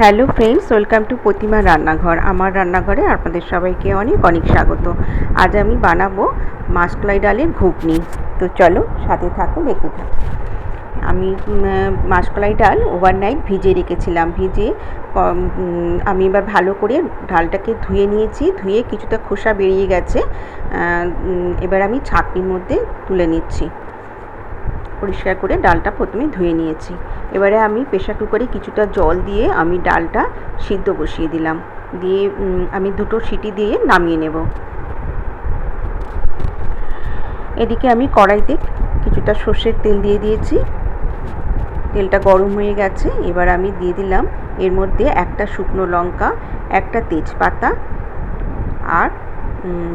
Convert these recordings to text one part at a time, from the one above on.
Hello friends, welcome to Pratima Rannaghar. আমার রান্নাঘরে আপনাদের সবাইকে অনেক অনেক স্বাগত। আজ আমি বানাবো মাসকলাই ডালের ঘুগনি। তো চলো সাথে থাকো দেখতে থাকো আমি মাসকলাই ডাল ওভারনাইট ভিজে রেখেছিলাম। ভিজে আমি এবার ভালো করে ডালটাকে ধুয়ে নিয়েছি। ধুয়ে কিছুটা খোসা বেরিয়ে গেছে। এবার আমি ছাঁকনির মধ্যে তুলে নিচ্ছি। পরিষ্কার করে ডালটা প্রথমে ধুয়ে নিয়েছি। এবারে আমি প্রেশার কুকারে কিছুটা জল দিয়ে আমি ডালটা সিদ্ধ বসিয়ে দিলাম। দিয়ে আমি দুটো সিটি দিয়ে নামিয়ে নেব। এদিকে আমি কড়াইতে কিছুটা সর্ষের তেল দিয়ে দিয়েছি। তেলটা গরম হয়ে গেছে। এবার আমি দিয়ে দিলাম এর মধ্যে একটা শুকনো লঙ্কা, একটা তেজপাতা আর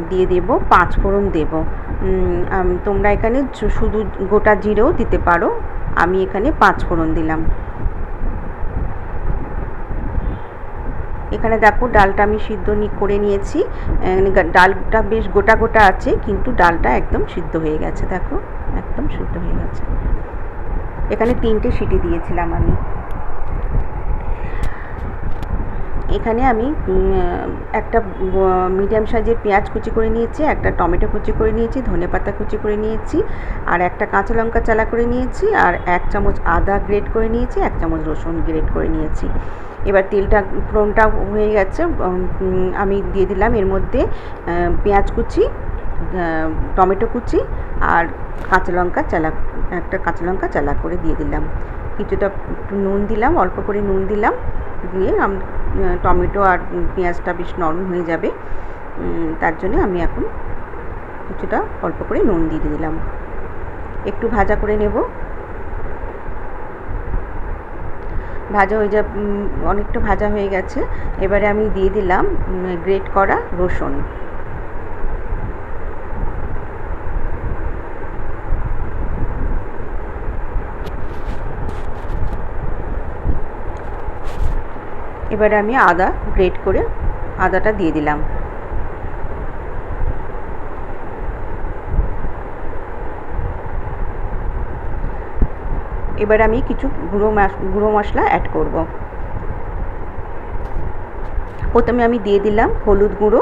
দিয়ে দেব পাঁচ ফোড়ন দেব তোমরা এখানে শুধু গোটা জিরেও দিতে পারো। আমি এখানে পাঁচ ফোড়ন দিলাম। এখানে দেখো ডালটা আমি সিদ্ধ করে নিয়েছি। ডালটা বেশ গোটা গোটা আছে, কিন্তু ডালটা একদম সিদ্ধ হয়ে গেছে, দেখো, একদম সিদ্ধ হয়ে গেছে। এখানে তিনটে সিটি দিয়েছিলাম আমি। এখানে আমি একটা মিডিয়াম সাইজের পেঁয়াজ কুচি করে নিয়েছি, একটা টমেটো কুচি করে নিয়েছি, ধনে পাতা কুচি করে নিয়েছি, আর একটা কাঁচা লঙ্কা চালা করে নিয়েছি, আর এক চামচ আদা গ্রেট করে নিয়েছি, এক চামচ রসুন গ্রেট করে নিয়েছি। এবার তেলটা ফোড়নটা হয়ে গেছে আমি দিয়ে দিলাম এর মধ্যে পেঁয়াজ কুচি টমেটো কুচি, আর কাঁচা লঙ্কা চালা, একটা কাঁচা লঙ্কা চালা করে দিয়ে দিলাম। কিছুটা নুন দিলাম, অল্প করে নুন দিলাম, দিয়ে টমেটো আর পেঁয়াজটা বেশ নরম হয়ে যাবে। তার জন্য আমি এখন কিছুটা অল্প করে নুন দিয়ে দিলাম। একটু ভাজা করে নেব। ভাজা হয়ে যা অনেকটা ভাজা হয়ে গেছে। এবারে আমি দিয়ে দিলাম গ্রেট করা রসুন। এবারে আমি আদা গ্রেট করে আদাটা দিয়ে দিলাম। এবার আমি কিছু গুঁড়ো গুঁড়ো মশলা অ্যাড করব। প্রথমে আমি দিয়ে দিলাম হলুদ গুঁড়ো,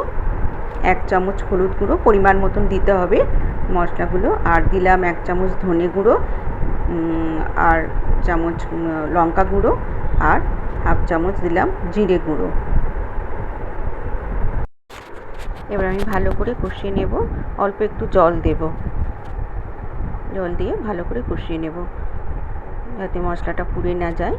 এক চামচ হলুদ গুঁড়ো, পরিমাণ মতন দিতে হবে মশলাগুলো। আর দিলাম এক চামচ ধনে গুঁড়ো আর চামচ লঙ্কা গুঁড়ো, আর হাফ চামচ দিলাম জিরে গুঁড়ো। এবার আমি ভালো করে কষিয়ে নেব, অল্প একটু জল দেব। জল দিয়ে ভালো করে কষিয়ে নেব, যাতে মশলাটা পুড়ে না যায়।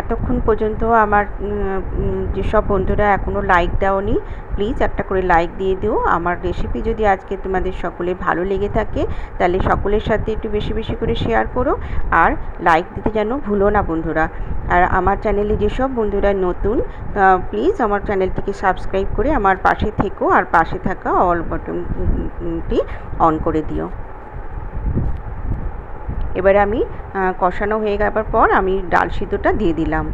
এতক্ষণ পর্যন্ত আমার যেসব বন্ধুরা এখনও লাইক দাওনি প্লিজ একটা করে লাইক দিয়ে দিও। আমার রেসিপি যদি আজকে তোমাদের সকলে ভালো লেগে থাকে, তাহলে সকলের সাথে একটু বেশি বেশি করে শেয়ার করো। আর লাইক দিতে যেন ভুলো না বন্ধুরা। আর আমার চ্যানেলে যেসব বন্ধুরা নতুন প্লিজ আমার চ্যানেলটিকে সাবস্ক্রাইব করে আমার পাশে থেকো আর পাশে থাকা অল বটনটি অন করে দিও। এবারে আমি কষানো হয়ে যাবার পর আমি ডাল সিদ্ধটা দিয়ে দিলাম।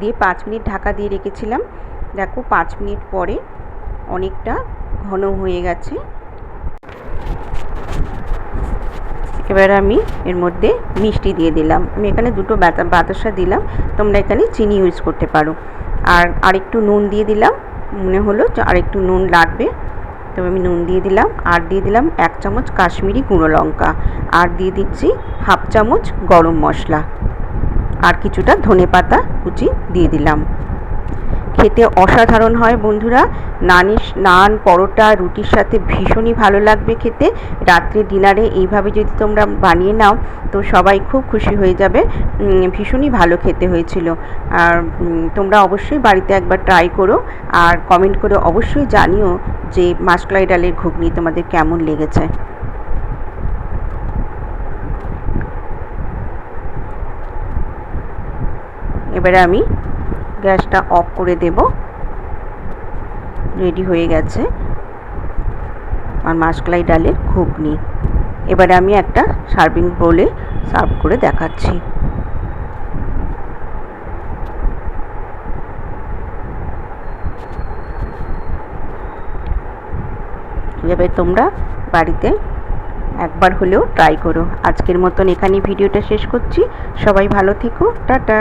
দিয়ে পাঁচ মিনিট ঢাকা দিয়ে রেখেছিলাম। দেখো পাঁচ মিনিট পরে অনেকটা ঘন হয়ে গেছে। এবার আমি এর মধ্যে মিষ্টি দিয়ে দিলাম। আমি এখানে দুটো বাতাসা দিলাম। তোমরা এখানে চিনি ইউজ করতে পারো। আর আরেকটু নুন দিয়ে দিলাম। মনে হলো যে আরেকটু নুন লাগবে। তো আমি নুন দিয়ে দিলাম। আর দিয়ে দিলাম এক চামচ কাশ্মীরি গুঁড়ো লঙ্কা। আর দিয়ে দিচ্ছি হাফ চামচ গরম মশলা। আর কিছুটা ধনে পাতা কুচি দিয়ে দিলাম। খেতে অসাধারণ হয় বন্ধুরা। নানের নান, পরোটা, রুটির সাথে ভীষণই ভালো লাগবে খেতে। রাত্রে ডিনারে এইভাবে যদি তোমরা বানিয়ে নাও, তো সবাই খুব খুশি হয়ে যাবে। ভীষণই ভালো খেতে হয়েছিল। আর তোমরা অবশ্যই বাড়িতে একবার ট্রাই করো। আর কমেন্ট করে অবশ্যই জানিও যে মাসকলাই ডালের ঘুগনি তোমাদের কেমন লেগেছে। এবারে আমি গ্যাসটা অফ করে দেব। রেডি হয়ে গেছে আর মাসকলাই ডালের ঘুগনি। এবারে আমি একটা সার্ভিং বোলে সার্ভ করে দেখাচ্ছি। এভাবে তোমরা বাড়িতে একবার হলেও ট্রাই করো। আজকের মতন এখানেই ভিডিওটা শেষ করছি। সবাই ভালো থেকো। টাটা।